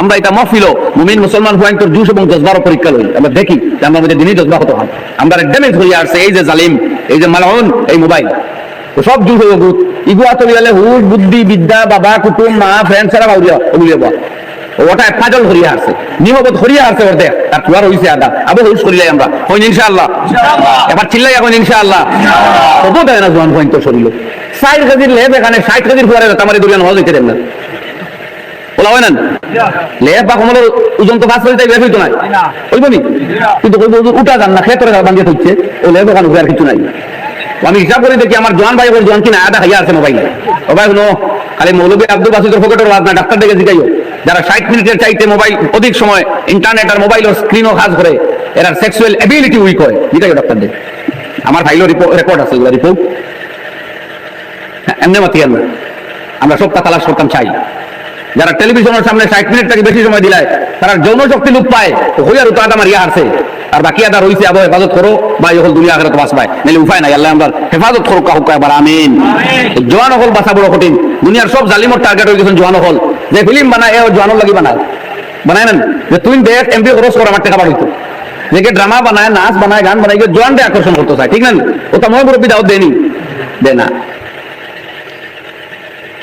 আমরা এটা মফিল মুমিন মুসলমান হুয়াইন তোর জুস এবং জজবারও পরীক্ষা লই। আমরা দেখি যে আমরা মধ্যে দিনই জজবা হতে হয়। আমরা ড্যামেজ হয়ে আসছে। এই যে জালিম এই যে মালাউন এই মোবাইল। সব জুস হয়ে গুত ইগুয়া তো গেলে হুশ বুদ্ধি বিদ্যা বাবা কুটুম মা ফ্রেন্ড সারা বাউরিয়া ওগুলিয়া বা ওটা ফাজল হরিয়া আছে নিহবত হরিয়া আছে ওর দেখ তার কুয়ার হইছে আদা। আবু হুশ করিলাই আমরা। হইন ইনশাআল্লাহ। এবার চিল্লাই এখন ইনশাআল্লাহ। কত দেয় না জোয়ান হইন তো শরীর। ষাট কেজির লেব এখানে ষাট কেজির কুয়ারে তামারে দুরিয়ান হল দিতে দেন না। ওলা হয় না। লেব বা কমলের ওজন তো পাঁচ কেজি তাই লেব হইতো না। হইব কিন্তু উঠা যান না খেতরে বান্ধিয়ে থাকছে ও লেব ওখানে আর কিছু নাই। আমি হিসাব করে দেখি আমার জোয়ান ভাই জোয়ান কিনা আদা খাইয়া আছে মোবাইলে। ও ভাই খালি মৌলবী আব্দুল বাসিদুর পকেটের বাদ না ডাক্তার ডেকে জিগাইও। যারা ষাট মিনিটের চাইতে মোবাইল অধিক সময় ইন্টারনেট আর মোবাইল ও স্ক্রিনও কাজ করে এরা সেক্সুয়াল এবিলিটি উইক হয়। জিগাইও ডাক্তার ডেকে আমার ভাইলো রেকর্ড আছে রিপোর্ট এমনি মাতিয়ান আমরা সব তালাশ করতাম চাই। যারা টেলিভিশনের সামনে ষাট মিনিট থেকে বেশি সময় দিলায় তারা যৌন শক্তি লুপ পায় হইয়ার উত্তর আমার ইয়া হারছে। আর বাকি আদা রইছে আবার হেফাজত করো বা ইহল দুনিয়া আখেরাত বাস পায় নাহলে উপায় নাই আল্লাহ আমরা হেফাজত করো কাহু এবার আমিন। জোয়ান হল বাসা বড় কঠিন। দুনিয়ার সব জালিমর টার্গেট হয়ে গেছেন জোয়ান হল। যে ফিল্ম বানায় এ জোয়ানোর লাগি বানায়। বানায় নেন? যে তুই দেখ এমপি খরচ কর আমার টাকা বাড়িত। যে ড্রামা বানায় নাচ বানায় গান বানায় জোয়ান দিয়ে আকর্ষণ করতে চায়। ঠিক না ও তো ময় মুরব্বী দাও দেনি দে না।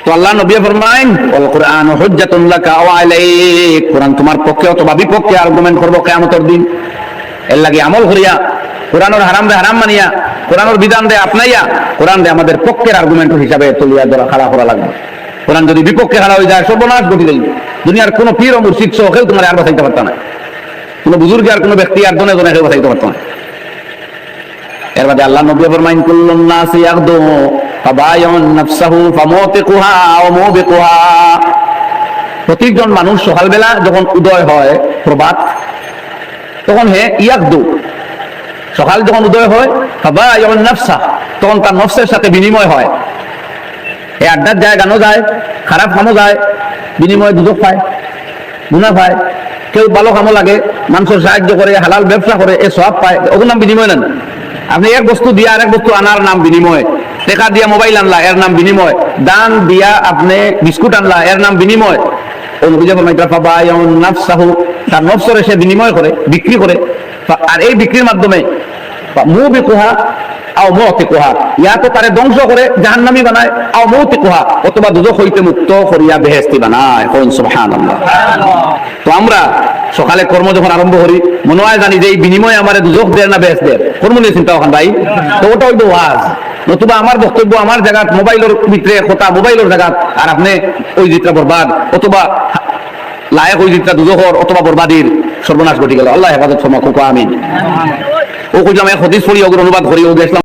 তো আল্লাহ নবী ফরমাইন ওয়াল কুরআন হুজ্জাতুন লাকা ওয়া আলাইক কুরআন তোমার পক্ষে অথবা বিপক্ষে আর্গুমেন্ট করব কিয়ামতের দিন। এর লাগি আমল করিয়া কোরআনের হারাম দে হারাম মানিয়া কোরআনের বিধান দে আপনাইয়া, কোরআন দে আমাদের পক্ষের আর্গুমেন্ট হিসাবে তুলিয়া ধরা, খাড়া করা লাগবে। কোরআন যদি বিপক্ষে খাড়া হয়ে যায়, সর্বনাশ ঘটি দেবে দুনিয়ার কোনো পীর ও মুর্শিদ সহ তোমার আর বাঁচাইতে পারত না। কোনো বুজুর্গ আর কোনো ব্যক্তি আর জনে জনে কেউ বাঁচাইতে পারত না। এর বাদে আল্লাহ নবী ফরমাইন, কুল্লুন নাস ইয়াগদু ফাবায়ুন নাফসাহু ফামুতিকুহা ওয়া মুবিকুহা। প্রত্যেকজন মানুষ সকালবেলা যখন উদয় হয়, প্রভাত, তখন হে ইয়াকদু। সকাল যখন উদয় হয়, ফাবায়ুন নাফসা, তখন তার নফসের সাথে বিনিময় হয়। এ আড্ডার যায় গানও যায়, খারাপ কামও যায়, বিনিময়ে দুদক পায় গুণা পায় কেউ ভালো কামও লাগে, মানুষের সাহায্য করে, হালাল ব্যবসা করে, এ সব পায় ওগুলো নাম বিনিময় নেন। আপনি এক বস্তু দিয়া আরেক বস্তু আনার নাম বিনিময়। টেকা দিয়া মোবাইল আনলা, এর নাম বিনিময়। দান দিয়া আপনি বিস্কুট আনলা, এর নাম বিনিময়। তার নফসরে সে বিনিময় করে, বিক্রি করে। আর এই বিক্রির মাধ্যমে মুবিকুহা আও মৌতিকুহা। ইয়া তো তারে ধ্বংস করে, জাহান্নামি বানায়, আও মৌতিকুহা। অথবা দুদক হইতে মুক্ত করিয়া বেহেস্তি বানায়। কোন সুবহানাল্লাহ। তো আমরা সকালে কর্ম যখন আরম্ভ করি, মনে হয় জানি যে এই বিনিময়ে আমার দুজক দেয় না বেহেস দেয়। কর্ম নিয়ে চিন্তা ভাই। তো ওটা হইতো ওয়াজ। নতুবা আমার বক্তব্য আমার জায়গাত মোবাইলের ভিতরে কথা মোবাইলের জায়গাত, আর আপনি ওই জিতটা বরবাদ, অথবা লায়ক ওই জিতটা দুজোহর, অথবা বরবাদির সর্বনাশ ঘটি গেল। আল্লাহ হেফাজত সমাজ কুকা আমি ও কইলাম, এক হদিস পড়ি অনুবাদ করি দেখলাম